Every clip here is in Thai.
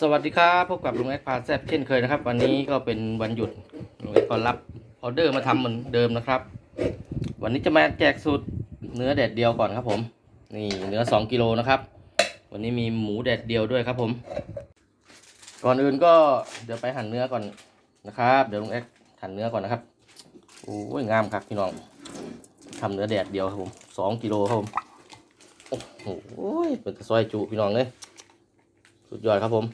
สวัสดีครับพบกับลุงแอคพาแซบเช่นเคยนะครับ วันนี้ก็เป็นวันหยุดลุงแอคก็รับออเดอร์มาทำเหมือนเดิมนะครับ วันนี้จะมาแจกสูตรเนื้อแดดเดียวก่อนครับผม นี่เนื้อ 2กิโลนะครับ วันนี้มีหมูแดดเดียวด้วยครับผม ก่อนอื่นก็เดี๋ยวไปหั่นเนื้อก่อนนะครับ เดี๋ยวลุงแอคหั่นเนื้อก่อนนะครับโอ้ยงามครับพี่น้องทำเนื้อแดดเดียวครับผมสองกิโลครับผมโอ้โหเป็นซอยจุพี่น้องเลยสุดยอดครับผม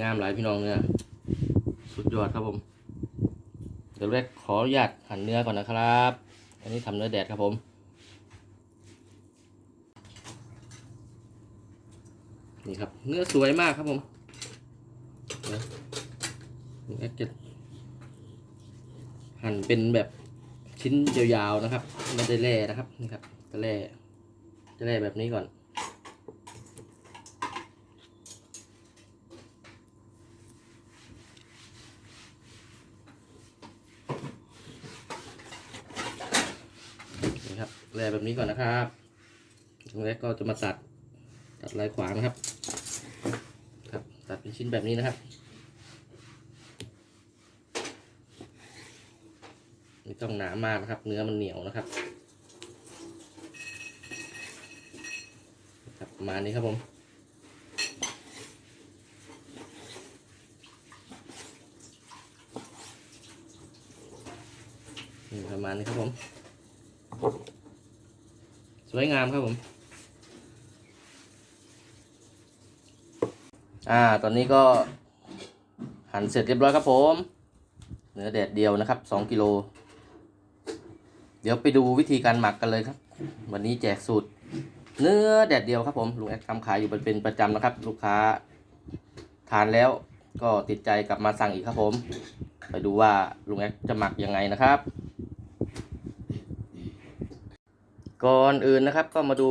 งามหลายพี่น้องเนี่ยสุดยอดครับผม เดี๋ยวแรกขออนุญาตหั่นเนื้อก่อนนะครับ อันนี้ทำเนื้อแดดครับผมนี่ครับเนื้อสวยมากครับผมเดี๋ยวแกจะหั่นเป็นแบบชิ้นยาวๆนะครับ ไม่ได้แล่นะครับนี่ครับจะแล่จะแล่แบบนี้ก่อน นี่ครับแบบนี้ก่อนนะครับตรงแรกก็จะมาตัด ตัดลายขวางนะครับ ครับ ตัดเป็นชิ้นแบบนี้นะครับไม่ต้องหนามากนะครับ เนื้อมันเหนียวนะครับ ครับมานี้ครับผมประมาณนี้ครับผม วยงามครับผม อ่า ตอนนี้ก็หั่นเสร็จเรียบร้อยครับผม เนื้อแดดเดียวนะครับสองกิโล เดี๋ยวไปดูวิธีการหมักกันเลยครับ วันนี้แจกสูตร เนื้อแดดเดียวครับผมลุงแอคทำขายอยู่เป็นประจำนะครับ ลูกค้าทานแล้วก็ติดใจกลับมาสั่งอีกครับผม ไปดูว่าลุงแอคจะหมักยังไงนะครับ ก่อนอื่นนะครับก็มาดู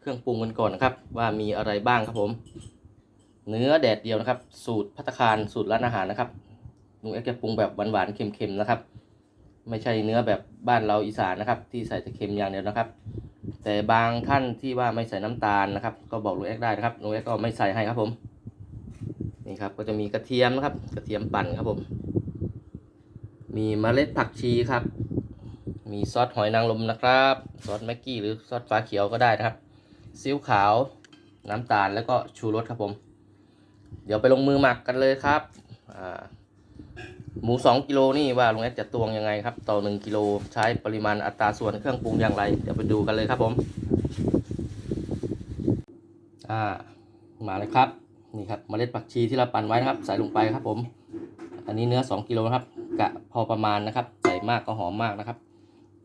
เครื่องปรุงกันก่อนนะครับ ว่ามีอะไรบ้างครับผม เนื้อแดดเดียวนะครับ สูตรพัตตาคารสูตรร้านอาหารนะครับลุงเอ็กจะปรุงแบบหวานๆเค็มๆนะครับ ไม่ใช่เนื้อแบบบ้านเราอีสานนะครับ ที่ใส่แต่เค็มอย่างเดียวนะครับ แต่บางท่านที่ว่าไม่ใส่น้ำตาลนะครับ ก็บอกลุงเอ็กได้นะครับลุงเอ็กก็ไม่ใส่ให้ครับผมนี่ครับก็จะมีกระเทียมนะครับ กระเทียมปั่นครับผม มีเมล็ดผักชีครับ มีซอสหอยนางรมนะครับ ซอสแม็กกี้หรือซอสฟ้าเขียวก็ได้นะครับซีอิ๊วขาวน้ำตาลแล้วก็ชูรสครับผม เดี๋ยวไปลงมือหมักกันเลยครับหมู2กิโลนี่ว่าลุงแอดจะตวงยังไงครับ ต่อ 1กิโลใช้ปริมาณอัตราส่วนเครื่องปรุงอย่างไร เดี๋ยวไปดูกันเลยครับผม อ่ามาเลยครับนี่ครับเมล็ดผักชีที่เราปั่นไว้นะครับ ใส่ลงไปครับผม อันนี้เนื้อ 2กิโลครับกะพอประมาณนะครับ ใส่มากก็หอมมากนะครับ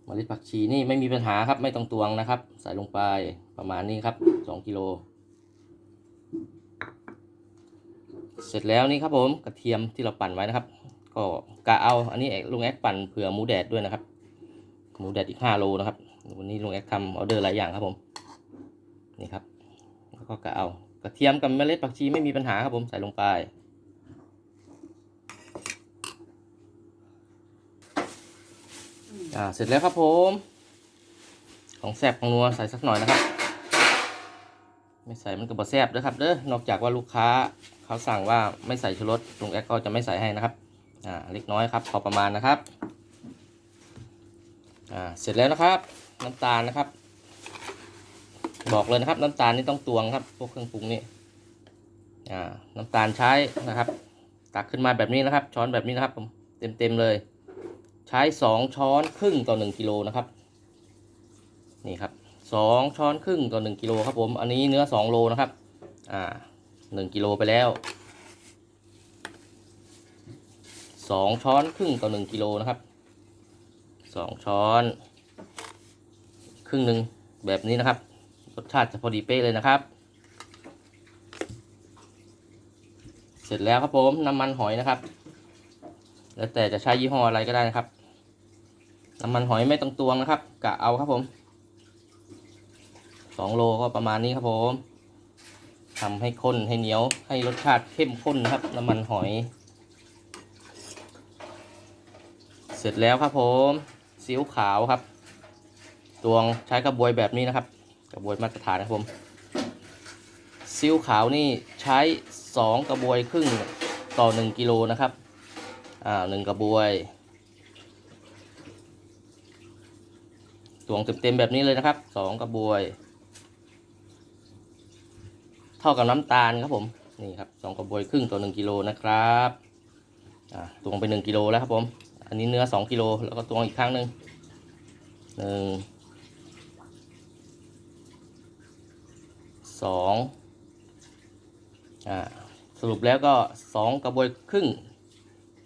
มล็ดผักชีนี่ไม่มีปัญหาครับ ไม่ต้องตวงนะครับ ใส่ลงไปประมาณนี้ครับ2กิโล เสร็จแล้วนี่ครับผมกระเทียมที่เราปั่นไว้นะครับ ก็กะเอาอันนี้ลุงแอคปั่นเผื่อหมูแดดด้วยนะครับ หมูแดดอีก5โลนะครับวันนี้ลุงแอคทำออเดอร์หลายอย่างครับผมนี่ครับแล้วก็กะเอากระเทียมกับเมล็ดผักชีไม่มีปัญหาครับผมใส่ลงไป อ่าเสร็จแล้วครับผม ของแซบของนัวใส่สักหน่อยนะครับ ไม่ใส่มันก็บ่แซบเด้อครับเด้อนอกจากว่าลูกค้าเขาสั่งว่าไม่ใส่ชูรสลุงแอคก็จะไม่ใส่ให้นะครับอ่าเล็กน้อยครับ พอประมาณนะครับอ่าเสร็จแล้วนะครับ น้ำตาลนะครับ บอกเลยนะครับ น้ำตาลนี่ต้องตวงครับพวกเครื่องปรุงนี่อ่าน้ำตาลใช้นะครับ ตักขึ้นมาแบบนี้นะครับ ช้อนแบบนี้นะครับผมเต็มๆเลย ใช้สองช้อนครึ่งต่อหนึ่งกิโลนะครับ นี่ครับสองช้อนครึ่งต่อหนึ่งกิโลครับผม อันนี้เนื้อสองโลนะครับ อ่าหนึ่งกิโลไปแล้วสองช้อนครึ่งต่อหนึ่งกิโลนะครับสองช้อน ครึ่งหนึ่งแบบนี้นะครับ รสชาติจะพอดีเป๊ะเลยนะครับ เสร็จแล้วครับผมน้ำมันหอยนะครับ แล้วแต่จะใช้ยี่ห้ออะไรก็ได้นะครับ น้ำมันหอยไม่ต้องตวงนะครับกะเอาครับผมสองโลก็ประมาณนี้ครับผมทำให้ข้นให้เหนียวให้รสชาติเข้มข้นครับ น้ำมันหอย เสร็จแล้วครับผมซีอิ๊วขาวครับ ตวงใช้กระบวยแบบนี้นะครับ กระบวยมาตรฐานนะครับผมซีอิ๊วขาวนี่ใช้ 2 กระบวยครึ่งต่อ 1 กิโลนะครับอ่าหนึ่งกระบวย ตวงเต็มๆแบบนี้เลยนะครับสองกระบวย เท่ากับน้ำตาลครับผมนี่ครับสองกระบวยครึ่งต่อหนึ่งกิโลนะครับอ่าตวงไปหนึ่งกิโลแล้วครับผม อันนี้เนื้อสองกิโลแล้วก็ตวงอีกครั้งหนึ่งหนึ่งสองอ่าสรุปแล้วก็สองกระบวยครึ่ง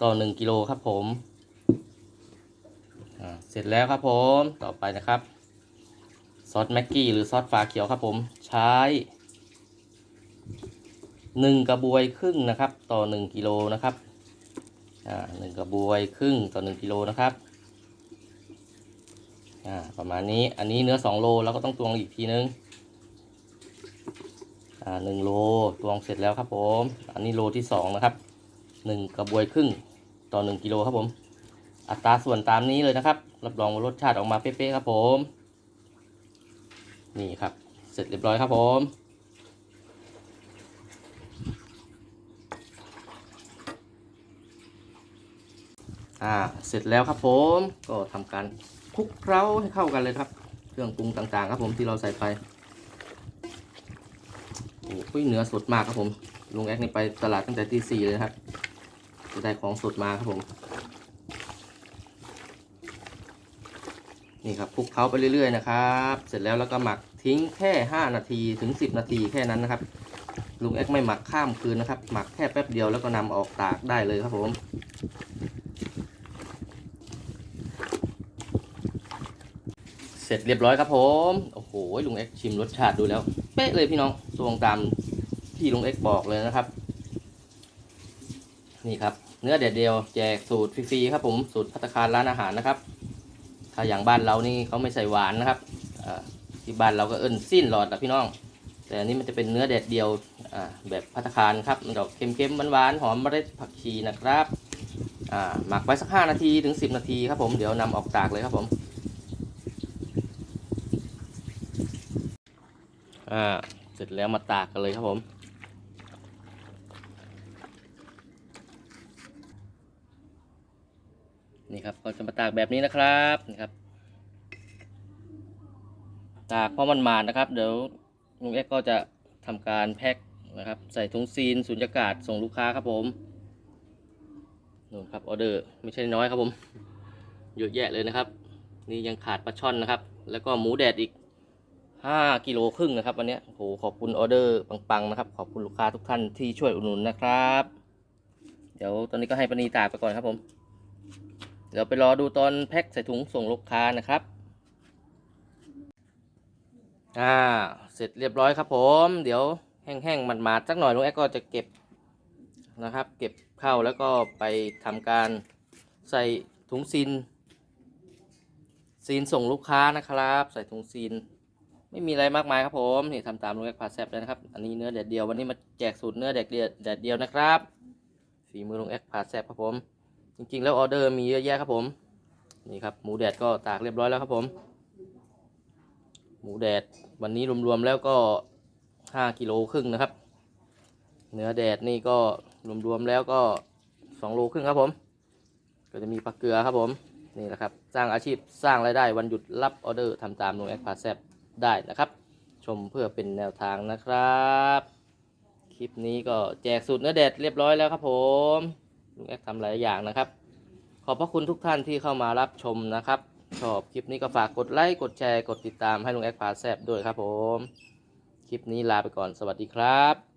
ต่อหนึ่งกิโลครับผม เสร็จแล้วครับผมต่อไปนะครับซอสแม็กกี้หรือซอสฝาเขียวครับผมใช้หนึ่งกระบวยครึ่งนะครับ ต่อหนึ่งกิโลนะครับอ่าหนึ่งกระบวยครึ่งต่อหนึ่งกิโลนะครับอ่าประมาณนี้อันนี้เนื้อสองโลเราก็ต้องตวงอีกทีนึงอ่าหนึ่งโลตวงเสร็จแล้วครับผม อันนี้โลที่สองนะครับหนึ่งกระบวยครึ่งต่อหนึ่งกิโลครับผม อัตราส่วนตามนี้เลยนะครับ รับรองว่ารสชาติออกมาเป๊ะๆครับผม นี่ครับ เสร็จเรียบร้อยครับผมอ่าเสร็จแล้วครับผมก็ทำการคลุกเคล้าให้เข้ากันเลยครับ เครื่องปรุงต่างๆ ครับผมที่เราใส่ไปโอ้ยเนื้อสดมากครับผมลุงแอ๊กนี่ไปตลาดตั้งแต่ตีสี่เลยครับจะได้ของสดมาครับผม นี่ครับคลุกเคล้าไปเรื่อยๆนะครับ เสร็จแล้วแล้วก็หมักทิ้งแค่ 5 นาทีถึง 10 นาทีแค่นั้นนะครับ ลุงแอ๊กไม่หมักข้ามคืนนะครับ หมักแค่แป๊บเดียวแล้วก็นำออกตากได้เลยครับผม เสร็จเรียบร้อยครับผม โอ้โหลุงเอ็กชิมรสชาติดูแล้วเป๊ะเลยพี่น้องตรงตามที่ลุงเอ็กบอกเลยนะครับ นี่ครับ เนื้อเด็ดเดียวแจกสูตรฟรีๆครับผมสูตรพัตคารร้านอาหารนะครับ ถ้าอย่างบ้านเรานี่เขาไม่ใส่หวานนะครับที่บ้านเราก็เอิ้นสิ้นหลอดนะพี่น้อง แต่อันนี้มันจะเป็นเนื้อเด็ดเดียวแบบพัตคารครับมันดอกเค็มๆหวานๆหอมเมล็ดผักชีนะครับหมักไว้สัก 5 นาทีถึง 10 นาทีครับผมเดี๋ยวนำออกตากเลยครับผมเสร็จแล้วมาตากกันเลยครับผม นี่ครับก็จะมาตากแบบนี้นะครับนี่ครับ ตากเพราะมันมาดนะครับ เดี๋ยวลุงเอ็กก็จะทำการแพ็คนะครับ ใส่ถุงซีนสุญญากาศส่งลูกค้าครับผมนู่นครับออเดอร์ไม่ใช่น้อยครับผมเยอะแยะเลยนะครับ นี่ยังขาดปลาช่อนนะครับ แล้วก็หมูแดดอีกห้ากิโลครึ่งนะครับวันเนี้ยโอ้โหขอบคุณออเดอร์ปังๆนะครับ ขอบคุณลูกค้าทุกท่านที่ช่วยอุดหนุนนะครับ เดี๋ยวตอนนี้ก็ให้ปณีตากไปก่อนครับผม เดี๋ยวไปรอดูตอนแพ็คใส่ถุงส่งลูกค้านะครับ อ่า เสร็จเรียบร้อยครับผม เดี๋ยวแห้งๆมันมาดๆสักหน่อยลุงแอ๊กก็จะเก็บนะครับ เก็บเข้าแล้วก็ไปทำการใส่ถุงซีนซีนส่งลูกค้านะครับ ใส่ถุงซีน ไม่มีอะไรมากมายครับผมนี่ทำตามลุงแอ๊กพาแซบเลยนะครับ อันนี้เนื้อแดดเดียววันนี้มาแจกสูตรเนื้อแดดเดียวแดดเดียวนะครับฝีมือลุงแอ๊กพาแซบครับผม จริงๆ แล้วออเดอร์มีเยอะแยะครับผม นี่ครับหมูแดดก็ตากเรียบร้อยแล้วครับผม หมูแดดวันนี้รวมๆแล้วก็ห้ากิโลครึ่งนะครับ เนื้อแดดนี่ก็รวมๆแล้วก็สองโลครึ่งครับผม ก็จะมีปลาเกลือครับผม นี่แหละครับ สร้างอาชีพสร้างรายได้วันหยุดรับออเดอร์ทำตามลุงแอ๊กพาแซบได้นะครับ ชมเพื่อเป็นแนวทางนะครับ คลิปนี้ก็แจกสูตรเนื้อแดดเรียบร้อยแล้วครับผม ลุงแอ๊กทำหลายอย่างนะครับ ขอบพระคุณทุกท่านที่เข้ามารับชมนะครับ ชอบคลิปนี้ก็ฝากกดไลค์กดแชร์กดติดตามให้ลุงแอ๊กพาแซบด้วยครับผม คลิปนี้ลาไปก่อนสวัสดีครับ